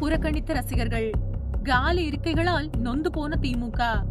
புறக்கணித்த ரசிகர்கள். காலி இருக்கைகளால் நொந்து போன திமுக.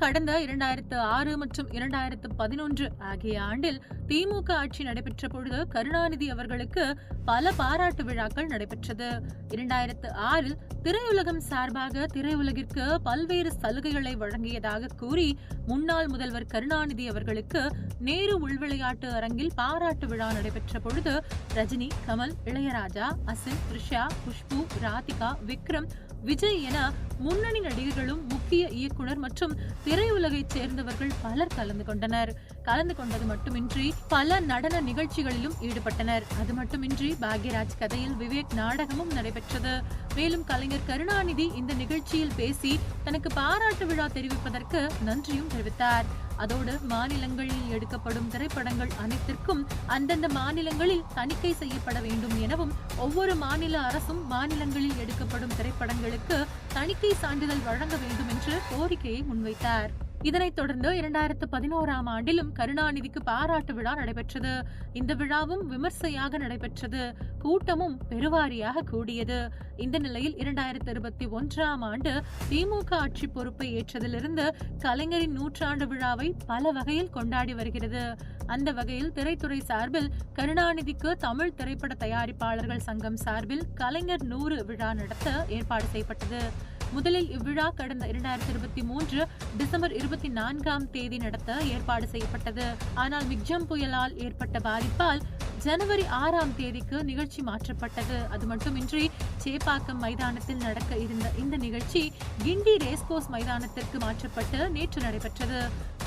கடந்த இரண்டாயிரத்து ஆறு மற்றும் இரண்டாயிரத்து பதினொன்று ஆகிய ஆண்டில் திமுக ஆட்சி நடைபெற்ற பொழுது கருணாநிதி அவர்களுக்கு பல பாராட்டு விழாக்கள் நடைபெற்றது. இரண்டாயிரத்து ஆறில் திரையுலகம் சார்பாக திரையுலகிற்கு பல்வேறு சலுகைகளை வழங்கியதாக கூறி முன்னாள் முதல்வர் கருணாநிதி அவர்களுக்கு நேரு உள்விளையாட்டு அரங்கில் பாராட்டு விழா நடைபெற்ற பொழுது ரஜினி கமல் இளையராஜா அசின் த்ரிஷா குஷ்பு ராதிகா விக்ரம் விஜய் என முன்னணி நடிகர்களும் முக்கிய இயக்குனர் மற்றும் திரையுலகைச் சேர்ந்தவர்கள் பலர் கலந்து கொண்டனர். கலந்து கொண்டது மட்டுமின்றி பல நடன நிகழ்ச்சிகளிலும் ஈடுபட்டனர். அது மட்டுமின்றி பாக்யராஜ் கதையில் விவேக் நாடகமும் நடைபெற்றது. மேலும் கலைஞர் கருணாநிதி இந்த நிகழ்ச்சியில் பேசி தனக்கு பாராட்டு விழா தெரிவிப்பதற்கு நன்றியும் தெரிவித்தார். அதோடு மாநிலங்களில் எடுக்கப்படும் திரைப்படங்கள் அனைத்திற்கும் அந்தந்த மாநிலங்களில் தணிக்கை செய்யப்பட வேண்டும் எனவும் ஒவ்வொரு மாநில அரசும் மாநிலங்களில் எடுக்கப்படும் திரைப்படங்களுக்கு தணிக்கை சான்றிதழ் வழங்க வேண்டும் என்று கோரிக்கையை முன்வைத்தார். இதனைத் தொடர்ந்து இரண்டாயிரத்து பதினோராம் ஆண்டிலும் கருணாநிதிக்கு பாராட்டு விழா நடைபெற்றது. இந்த விழாவும் விமர்சையாக நடைபெற்றது. கூட்டமும் பெருவாரியாக கூடியது. இந்த நிலையில் இரண்டாயிரத்து இருபத்தி ஒன்றாம் ஆண்டு திமுக ஆட்சி பொறுப்பை ஏற்றதிலிருந்து கலைஞரின் நூற்றாண்டு விழாவை பல வகையில் கொண்டாடி வருகிறது. அந்த வகையில் திரைத்துறை சார்பில் கருணாநிதிக்கு தமிழ் திரைப்பட தயாரிப்பாளர்கள் சங்கம் சார்பில் கலைஞர் நூறு விழா நடத்த ஏற்பாடு செய்யப்பட்டது. முதலில் இவ்விழா கடந்த இரண்டாயிரத்தி இருபத்தி மூன்று டிசம்பர் இருபத்தி நான்காம் தேதி நடத்த ஏற்பாடு செய்யப்பட்டது. ஆனால் மிக்ஜம் புயலால் ஏற்பட்ட பாதிப்பால் ஜனவரி ஆறாம் தேதிக்கு நிகழ்ச்சி மாற்றப்பட்டது. அது மட்டுமின்றி சேப்பாக்கம் மைதானத்தில் நடக்க இருந்த இந்த நிகழ்ச்சி கிண்டி ரேஸ்கோஸ் மைதானத்திற்கு மாற்றப்பட்டு நேற்று நடைபெற்றது.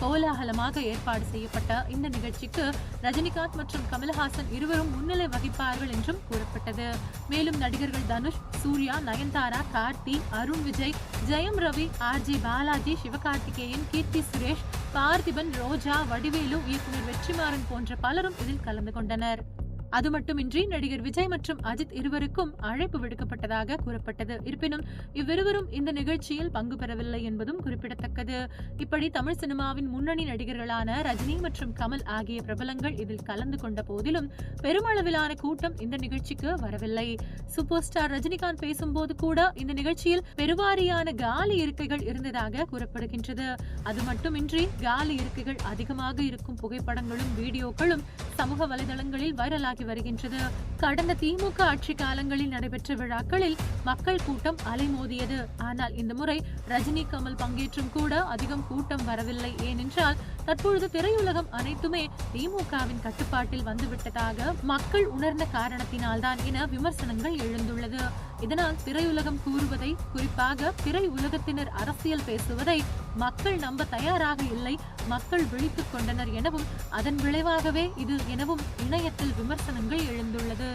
கோலாகலமாக ஏற்பாடு செய்யப்பட்ட இந்த நிகழ்ச்சிக்கு ரஜினிகாந்த் மற்றும் கமல்ஹாசன் இருவரும் முன்னிலை வகிப்பார்கள் என்றும் கூறப்பட்டது. மேலும் நடிகர்கள் தனுஷ் சூர்யா நயன்தாரா கார்த்தி அருண் விஜய் ஜெயம் ரவி ஆர்ஜி பாலாஜி சிவகார்த்திகேயன் கீர்த்தி சுரேஷ் பார்த்திபன் ரோஜா வடிவேலு இயக்குனர் வெற்றிமாறன் போன்ற பலரும் இதில் கலந்து கொண்டனர். அது மட்டுமின்றி நடிகர் விஜய் மற்றும் அஜித் இருவருக்கும் அழைப்பு விடுக்கப்பட்டதாக கூறப்பட்டது. இருப்பினும் இவ்விருவரும் இந்த நிகழ்ச்சியில் பங்கு பெறவில்லை என்பதும் குறிப்பிடத்தக்கது. இப்படி தமிழ் சினிமாவின் முன்னணி நடிகர்களான ரஜினி மற்றும் கமல் ஆகிய பிரபலங்கள் இதில் கலந்து கொண்ட போதிலும் பெருமளவிலான கூட்டம் இந்த நிகழ்ச்சிக்கு வரவில்லை. சூப்பர் ஸ்டார் ரஜினிகாந்த் பேசும்போது கூட இந்த நிகழ்ச்சியில் பெருவாரியான காலி இருக்கைகள் இருந்ததாக கூறப்படுகின்றது. அது மட்டுமின்றி காலி இருக்கைகள் அதிகமாக இருக்கும் புகைப்படங்களும் வீடியோக்களும் சமூக வலைதளங்களில் வைரலாகி வருகின்றது. கடந்த திமுக ஆட்சி காலங்களில் நடைபெற்ற விழாக்களில் மக்கள் கூட்டம் அலைமோதியது. ஆனால் இந்த முறை ரஜினி கமல் பங்கேற்றும் கூட அதிகம் கூட்டம் வரவில்லை. ஏனென்றால் தற்பொழுது திரையுலகம் அனைத்துமே திமுகவின் கட்டுப்பாட்டில் வந்துவிட்டதாக மக்கள் உணர்ந்த காரணத்தினால்தான் என விமர்சனங்கள் எழுந்துள்ளது. இதனால் திரையுலகம் கூறுவதை குறிப்பாக திரை உலகத்தினர் அரசியல் பேசுவதை மக்கள் நம்ப தயாராக இல்லை. மக்கள் விழித்துக் கொண்டனர் எனவும் அதன் விளைவாகவே இது எனவும் இணையத்தில் விமர்சனங்கள் எழுந்துள்ளது.